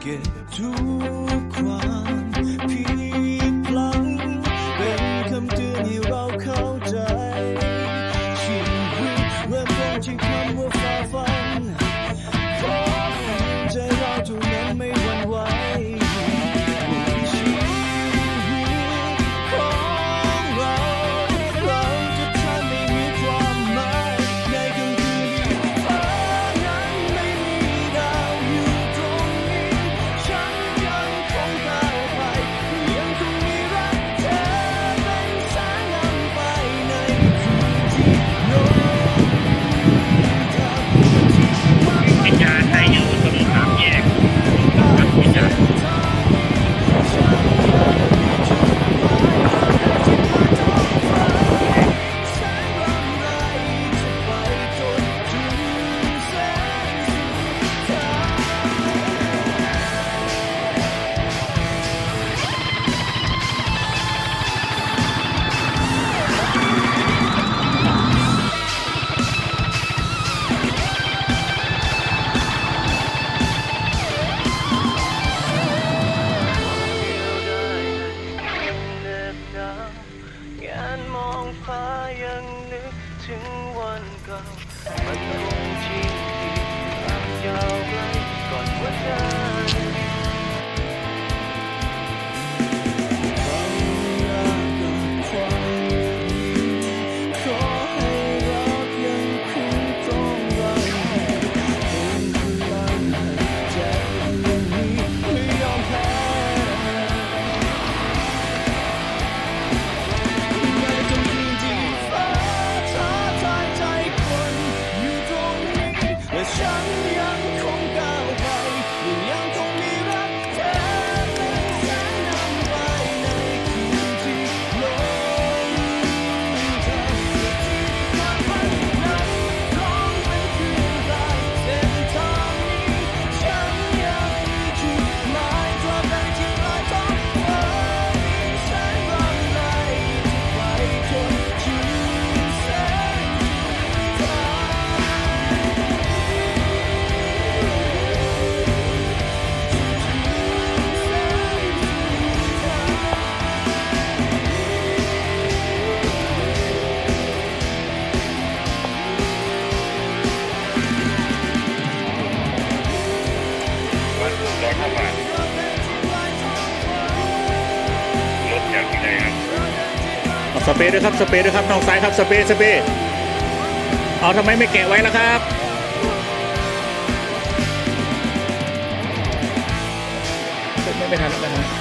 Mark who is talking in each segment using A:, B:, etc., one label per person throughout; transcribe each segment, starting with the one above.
A: que tu crois. ย์ด้วยครับ
B: ส
A: เปย์ด้วยครับทาง
C: ซ้ายครับสเปย์สเปย์เอาทำไมไม่แกะไว้ล่ะครับไม่ไม่ทันไม่ทัน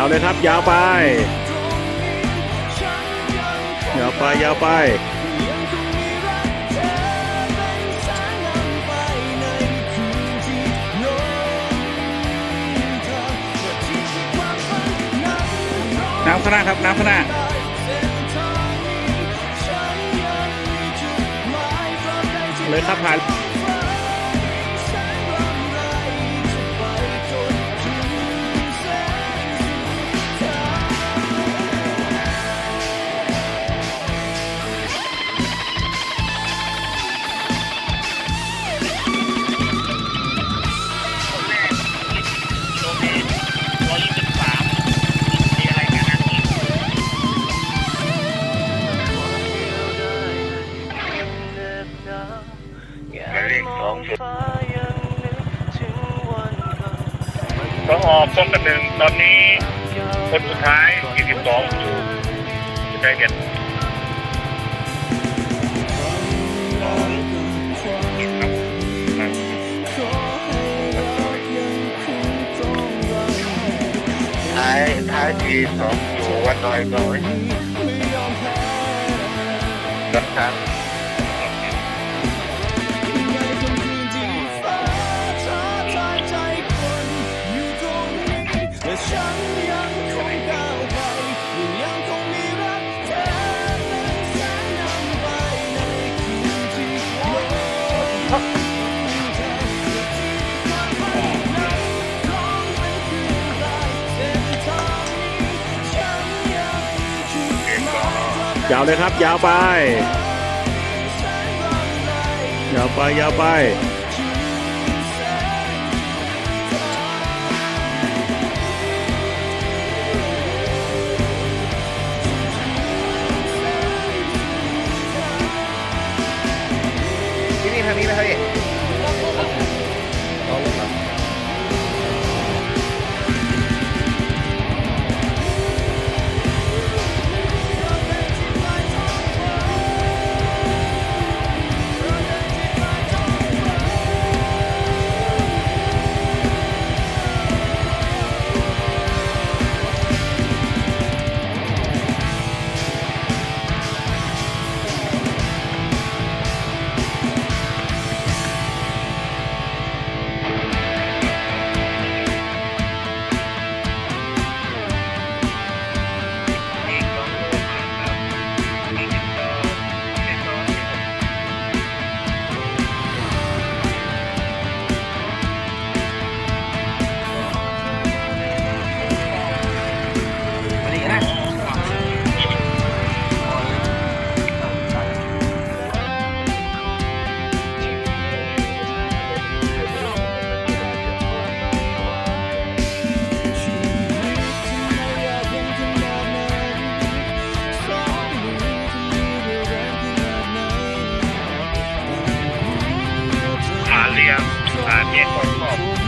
C: าวเลยครับ ยาวไป ยาวไปยาวไป
B: น้ำขนาครับ น้ำขนาเลยครับผ่าน
A: พองออกคนกันหนึ่งตอนนี้ คนสุดท้ายยี่สิบสองอยู่จะได้เองนท้ายท้ายทีสองอยู่วันน้อย
C: น้อยนะครับ ยา
B: วเลยครับ ยาวไป ยาวไปยาวไป
D: การ
A: แ